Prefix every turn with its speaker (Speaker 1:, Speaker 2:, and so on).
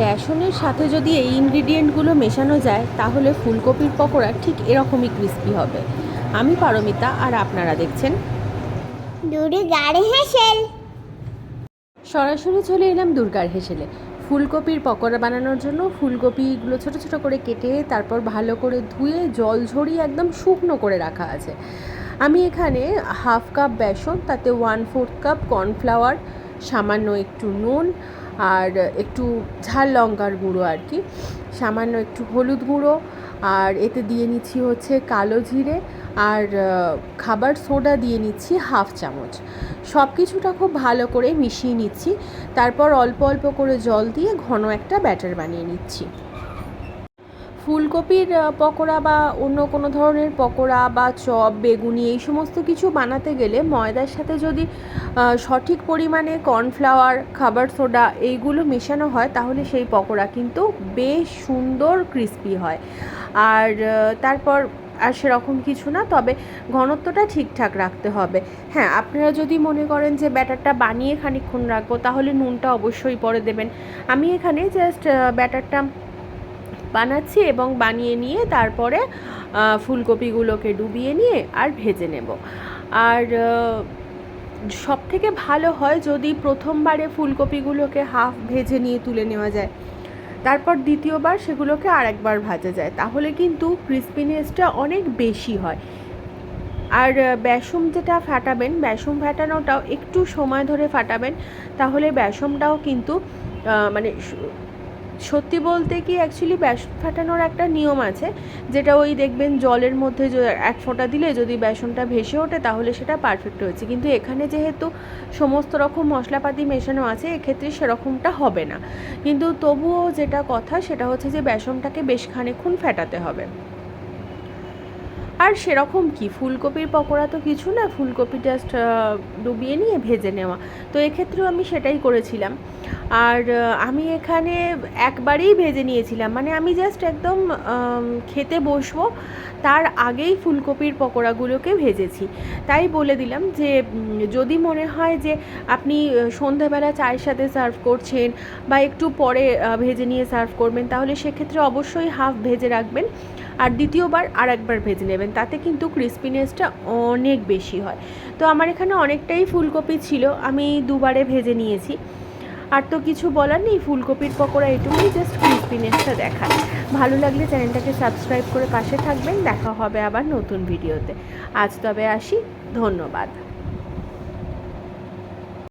Speaker 1: বেসনের সাথে যদি এই ইনগ্রিডিয়েন্টগুলো মেশানো যায় তাহলে ফুলকপির পকোড়া ঠিক এরকমই ক্রিস্পি হবে। আমি পারমিতা আর আপনারা দেখছেন সরাসরি চলে এলাম দুর্গার হেসেলে। ফুলকপির পকোড়া বানানোর জন্য ফুলকপিগুলো ছোট ছোট করে কেটে তারপর ভালো করে ধুয়ে জল ঝরিয়ে একদম শুকনো করে রাখা আছে। আমি এখানে হাফ কাপ বেসন তাতে ওয়ান ফোর্থ কাপ কর্নফ্লাওয়ার সামান্য একটু নুন আর একটু ঝাল লঙ্কার গুঁড়ো আর কি। সামান্য একটু হলুদ গুঁড়ো। আর এতে দিয়ে নিচ্ছি হচ্ছে কালো জিরে। আর খাবার সোডা দিয়ে নিচ্ছি হাফ চামচ। সব কিছুটা খুব ভালো করে মিশিয়ে নিচ্ছি। তারপর অল্প অল্প করে জল দিয়ে ঘন একটা ব্যাটার বানিয়ে নিচ্ছি। ফুলকপির পকোড়া বা অন্য কোনো ধরনের পকোড়া বা চপ, বেগুনি এই সমস্ত কিছু বানাতে গেলে ময়দার সাথে যদি সঠিক পরিমাণে কর্নফ্লাওয়ার, খাবার সোডা এইগুলো মেশানো হয় তাহলে সেই পকোড়া কিন্তু বেশ সুন্দর ক্রিস্পি হয়। আর তারপর আর সেরকম কিছু না, তবে ঘনত্বটা ঠিকঠাক রাখতে হবে। হ্যাঁ আপনারা যদি মনে করেন যে ব্যাটারটা বানিয়ে খানিক্ষণ রাখব তাহলে নুনটা অবশ্যই পরে দেবেন। আমি এখানে জাস্ট ব্যাটারটা বানাচ্ছি এবং বানিয়ে নিয়ে তারপরে ফুলকপিগুলোকে ডুবিয়ে নিয়ে আর ভেজে নেব। আর সব থেকে ভালো হয় যদি প্রথমবারে ফুলকপিগুলোকে হাফ ভেজে নিয়ে তুলে নেওয়া যায়, তারপর দ্বিতীয়বার সেগুলোকে আরেকবার ভাজা যায়, তাহলে কিন্তু ক্রিস্পিনেসটা অনেক বেশি হয়। আর বেসম যেটা ফাটাবেন বেসম ফাটানোটাও একটু সময় ধরে ফাটাবেন, তাহলে বেসমটাও কিন্তু মানে সত্যি বলতে কি অ্যাকচুয়ালি বেসন ফাটানোর একটা নিয়ম আছে, যেটা ওই দেখবেন জলের মধ্যে এক ফোঁটা দিলে যদি বেসনটা ভেসে ওঠে তাহলে সেটা পারফেক্ট হয়েছে। কিন্তু এখানে যেহেতু সমস্ত রকম মশলাপাতি মেশানো আছে, এক্ষেত্রে সেরকমটা হবে না। কিন্তু তবুও যেটা কথা সেটা হচ্ছে যে বেসনটাকে বেশ খানিক্ষণ ফেটাতে হবে। আর সেরকম কি? ফুলকপির পকোড়া তো কিছু না ফুলকপি জাস্ট ডুবিয়ে নিয়ে ভেজে নেওয়া। তো এক্ষেত্রেও আমি সেটাই করেছিলাম। আর আমি এখানে একবারেই ভেজে নিয়েছিলাম। মানে আমি জাস্ট একদম খেতে বসবো তার আগেই ফুলকপির পকোড়াগুলোকে ভেজেছি। তাই বলে দিলাম যে যদি মনে হয় যে আপনি আহ, সন্ধেবেলা চায়ের সাথে সার্ভ করছেন বা একটু পরে ভেজে নিয়ে সার্ভ করবেন তাহলে সেক্ষেত্রে অবশ্যই হাফ ভেজে রাখবেন। আর দ্বিতীয়বার আর একবার ভেজে নেবেন। তাতে কিন্তু ক্রিস্পিনেসটা অনেক বেশি হয়। তো আমার এখানে অনেকটাই ফুলকপি ছিল, আমি দুবারে ভেজে নিয়েছি। আর তো কিছু বলার নেই, ফুলকপির পকোড়া এটুকুই জাস্ট ক্রিস্পিনেসটা দেখায় ভালো লাগলে চ্যানেলটাকে সাবস্ক্রাইব করে পাশে থাকবেন, দেখা হবে আবার নতুন ভিডিওতে আজ তবে আসি, ধন্যবাদ।